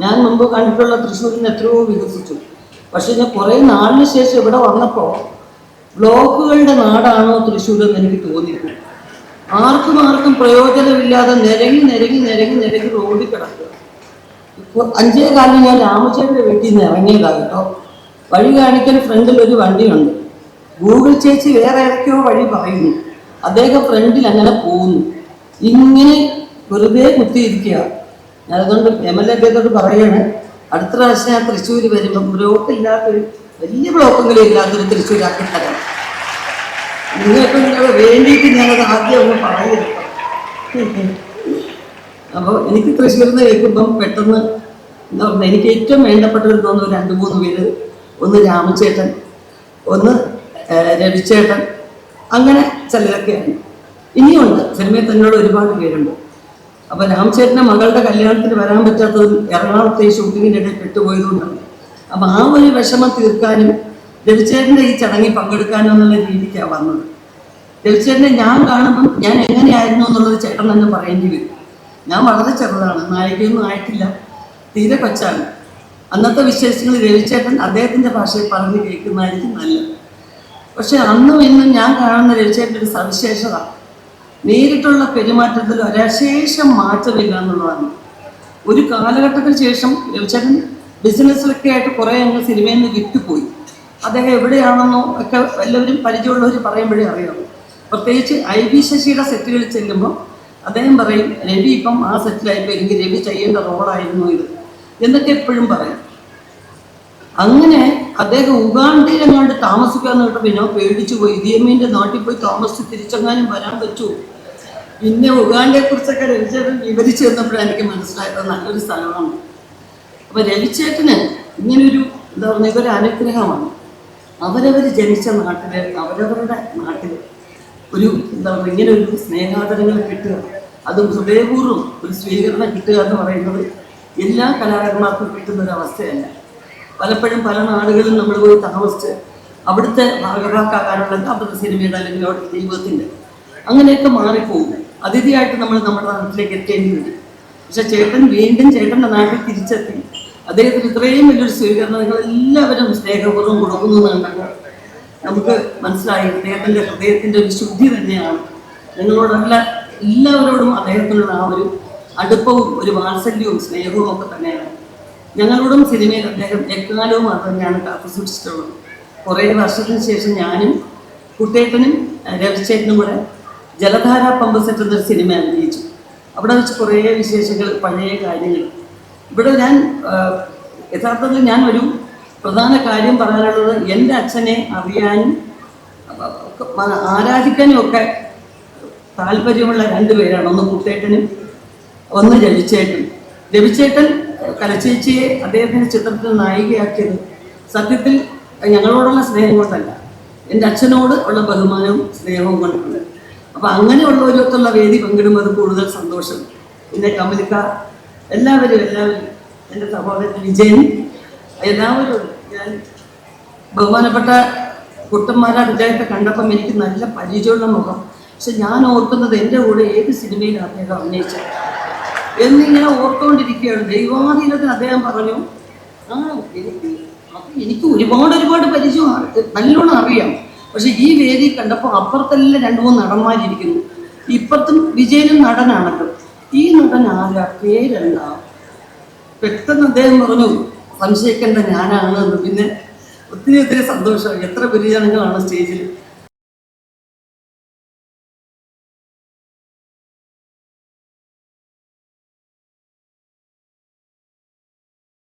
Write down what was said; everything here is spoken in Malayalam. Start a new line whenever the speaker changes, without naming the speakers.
ഞാൻ മുമ്പ് കണ്ടിട്ടുള്ള തൃശ്ശൂരിന് എത്രയോ വികസിച്ചു. പക്ഷെ ഞാൻ കുറേ നാളിന് ശേഷം ഇവിടെ വന്നപ്പോൾ ബ്ലോക്കുകളുടെ നാടാണോ തൃശ്ശൂർ എന്ന് എനിക്ക് തോന്നിപ്പോ ആർക്കും ആർക്കും പ്രയോജനമില്ലാതെ നിരങ്ങി നിരങ്ങി നിരങ്ങി നിരങ്ങി റോഡിൽ കിടക്കുക. അഞ്ചേ കാലം ഞാൻ രാമചന്ദ്ര വീട്ടിൽ നിന്ന് ഇറങ്ങിയതാണ് കേട്ടോ. വഴി കാണിക്കാൻ ഫ്രണ്ടിൽ ഒരു വണ്ടിയുണ്ട്. ഗൂഗിൾ ചേച്ചി വേറെ ഇറക്കിയോ വഴി പറയുന്നു. അദ്ദേഹം ഫ്രണ്ടിൽ അങ്ങനെ പോകുന്നു. ഇങ്ങനെ വെറുതെ കുത്തിയിരിക്കുക ഞാനതുകൊണ്ട് എം എൽ എ അദ്ദേഹത്തോട് പറയാണ് അടുത്ത പ്രാവശ്യം ഞാൻ തൃശ്ശൂർ വരുമ്പോൾ ബ്ലോക്ക് ഇല്ലാത്തൊരു വലിയ ബ്ലോക്കെങ്കിലും ഇല്ലാത്തൊരു തൃശ്ശൂരാക്കി തരാം. നിങ്ങൾക്ക് നിങ്ങളെ വേണ്ടിയിട്ട് ഞാനത് ആദ്യം ഒന്ന് പറയുന്നു അപ്പോൾ എനിക്ക് തൃശ്ശൂരിൽ നിന്ന് കേൾക്കുമ്പം പെട്ടെന്ന് എന്താ പറയുക എനിക്ക് ഏറ്റവും വേണ്ടപ്പെട്ടവർ തോന്നുന്നു രണ്ട് മൂന്ന് പേര് ഒന്ന് രാമചേട്ടൻ ഒന്ന് രവിചേട്ടൻ അങ്ങനെ ചിലരൊക്കെയാണ്. ഇനിയുണ്ട് സിനിമയിൽ തന്നോട് ഒരുപാട് പേരുണ്ട്. അപ്പോൾ രാംചേട്ടന്റെ മകളുടെ കല്യാണത്തിന് വരാൻ പറ്റാത്തതും എറണാകുളത്തെ ഈ ഷൂട്ടിങ്ങിനിടെ പെട്ടുപോയതുകൊണ്ടാണ്. അപ്പൊ ആ ഒരു വിഷമം തീർക്കാനും രവിചേട്ടന്റെ ഈ ചടങ്ങിൽ പങ്കെടുക്കാനും എന്നുള്ള രീതിക്കാണ് വന്നത്. രവിചേട്ടനെ ഞാൻ കാണുമ്പം ഞാൻ എങ്ങനെയായിരുന്നു എന്നുള്ളത് ചേട്ടൻ തന്നെ പറയേണ്ടി വരും. ഞാൻ വളരെ ചെറുതാണ് നായികയൊന്നും ആയിട്ടില്ല തീരെ കൊച്ചാണ്. അന്നത്തെ വിശേഷങ്ങൾ രവിചേട്ടൻ അദ്ദേഹത്തിന്റെ ഭാഷയിൽ പറഞ്ഞു കേൾക്കുന്നതായിരിക്കും നല്ലത്. പക്ഷെ അന്നും ഇന്നും ഞാൻ കാണുന്ന രവിചേട്ടന്റെ ഒരു സവിശേഷത നേരിട്ടുള്ള പെരുമാറ്റത്തിൽ ഒരശേഷം മാറ്റമില്ല എന്നുള്ളതാണ്. ഒരു കാലഘട്ടത്തിന് ശേഷം രവിചേട്ടൻ ബിസിനസ്സിലൊക്കെ ആയിട്ട് കുറേ അങ്ങ് സിനിമയിൽ നിന്ന് വിട്ടുപോയി. അദ്ദേഹം എവിടെയാണെന്നോ ഒക്കെ എല്ലാവരും പരിചയമുള്ളവർ പറയുമ്പോഴേ അറിയാം പ്രത്യേകിച്ച് ഐ ബി ശശിയുടെ സെറ്റുകളിൽ ചെല്ലുമ്പോൾ അദ്ദേഹം പറയും രവി ഇപ്പം ആ സെറ്റിലായപ്പോൾ എനിക്ക് രവി ചെയ്യേണ്ട റോളായിരുന്നു ഇത്. എന്നൊക്കെ എപ്പോഴും പറയും. അങ്ങനെ അദ്ദേഹം ഉഗാണ്ടയിൽ എങ്ങാണ്ട് താമസിക്കാന്ന് കേട്ടോ പിന്നെ പേടിച്ചു പോയി. ഇടിയമ്മീന്റെ നാട്ടിൽ പോയി താമസിച്ച് തിരിച്ചെങ്ങാനും വരാൻ പറ്റൂ. പിന്നെ ഉഗാണ്ടയെ കുറിച്ചൊക്കെ രവിചേട്ടൻ വിവരിച്ചു തന്നപ്പോഴാണ് എനിക്ക് മനസ്സിലായത്. നല്ലൊരു സ്ഥലമാണ്. അപ്പൊ രവിചേട്ടന് ഇങ്ങനൊരു എന്താ പറയുക ഇതൊരു അനുഗ്രഹമാണ്. അവരവർ ജനിച്ച നാട്ടിൽ അവരവരുടെ നാട്ടിൽ ഒരു എന്താ പറയുക ഇങ്ങനെ ഒരു സ്നേഹാദരങ്ങൾ കിട്ടുക. അതും ഹൃദയപൂർവം ഒരു സ്വീകരണം കിട്ടുക എന്ന് പറയുന്നത് എല്ലാ കലാകാരന്മാർക്കും കിട്ടുന്ന ഒരു അവസ്ഥയല്ല. പലപ്പോഴും പല നാടുകളിലും നമ്മൾ പോയി താമസിച്ച് അവിടുത്തെ ഭാഗഭാക്കാകാനുള്ള അവിടുത്തെ സിനിമയുടെ അല്ലെങ്കിൽ അവിടുത്തെ ദൈവത്തിന്റെ അങ്ങനെയൊക്കെ മാറിപ്പോകും. അതിഥിയായിട്ട് നമ്മൾ നമ്മുടെ നാട്ടിലേക്ക് എത്തേണ്ടി വരും. പക്ഷെ ചേട്ടൻ വീണ്ടും ചേട്ടന്റെ നാട്ടിൽ തിരിച്ചെത്തി. അദ്ദേഹത്തിന് ഇത്രയും വലിയൊരു സ്വീകരണം നിങ്ങൾ എല്ലാവരും സ്നേഹപൂർവം കൊടുക്കുന്നു എന്നുണ്ടെങ്കിൽ നമുക്ക് മനസ്സിലായി. അദ്ദേഹത്തിന്റെ ഹൃദയത്തിന്റെ ഒരു ശുദ്ധി തന്നെയാണ്. നിങ്ങളോടല്ല എല്ലാവരോടും അദ്ദേഹത്തിനുള്ള ആ ഒരു അടുപ്പവും ഒരു വാത്സല്യവും സ്നേഹവും ഒക്കെ തന്നെയാണ്. ഞങ്ങളോടും സിനിമയിൽ അദ്ദേഹം എക്കാലവും അത് തന്നെയാണ് കാത്തു സൂക്ഷിച്ചിട്ടുള്ളത്. കുറേ വർഷത്തിന് ശേഷം ഞാനും കുട്ടേട്ടനും രവിചേട്ടനും കൂടെ ജലധാര പമ്പ് സെറ്റ് എന്നൊരു സിനിമ അഭിനയിച്ചു. അവിടെ വെച്ച് കുറേ വിശേഷങ്ങൾ പഴയ കാര്യങ്ങൾ. ഇവിടെ ഞാൻ യഥാർത്ഥത്തിൽ ഞാൻ ഒരു പ്രധാന കാര്യം പറയാനുള്ളത് എന്റെ അച്ഛനെ അറിയാനും ആരാധിക്കാനും ഒക്കെ താല്പര്യമുള്ള രണ്ടുപേരാണ് ഒന്ന് കുട്ടേട്ടനും ഒന്ന് രവിച്ചേട്ടൻ രവിച്ചേട്ടൻ കലച്ചേച്ചിയെ അദ്ദേഹത്തിന്റെ ചിത്രത്തിൽ നായികയാക്കിയത് സത്യത്തിൽ ഞങ്ങളോടുള്ള സ്നേഹം കൊണ്ടല്ല. എന്റെ അച്ഛനോട് ഉള്ള ബഹുമാനവും സ്നേഹവും കൊണ്ടാണ് അപ്പം അങ്ങനെയുള്ളവരൊത്തുള്ള വേദി പങ്കിടുമ്പോൾ കൂടുതൽ സന്തോഷം. പിന്നെ കമലിക്ക എല്ലാവരും എല്ലാവരും എന്റെ സഹോദരൻ വിജയൻ എല്ലാവരും ഞാൻ ബഹുമാനപ്പെട്ട കുട്ടന്മാരാ വിജയത്തെ കണ്ടപ്പം എനിക്ക് നല്ല പരിചയമുള്ള മുഖം. പക്ഷെ ഞാൻ ഓർക്കുന്നത് എന്റെ കൂടെ ഏത് സിനിമയിലാണ് അദ്ദേഹം അഭിനയിച്ചത്? എന്നിങ്ങനെ ഓർത്തുകൊണ്ടിരിക്കുകയാണ് ദൈവാധീനത്തിന് അദ്ദേഹം പറഞ്ഞു ആ എനിക്ക് എനിക്ക് ഒരുപാട് ഒരുപാട് പരിചയം നല്ലോണം അറിയാം. പക്ഷെ ഈ വേദി കണ്ടപ്പോൾ അപ്പുറത്തെല്ലാം രണ്ടു മൂന്ന് നടന്മാരിയ്ക്കുന്നു ഇപ്പുറത്തും വിജയനും നടനാണല്ലോ ഈ നടൻ ആരാ? പേരല്ല പെട്ടെന്ന് അദ്ദേഹം പറഞ്ഞു സംശയിക്കേണ്ട ഞാനാണ് എന്ന്. പിന്നെ ഒത്തിരി ഒത്തിരി സന്തോഷം. എത്ര പരിചയങ്ങളാണ് സ്റ്റേജിൽ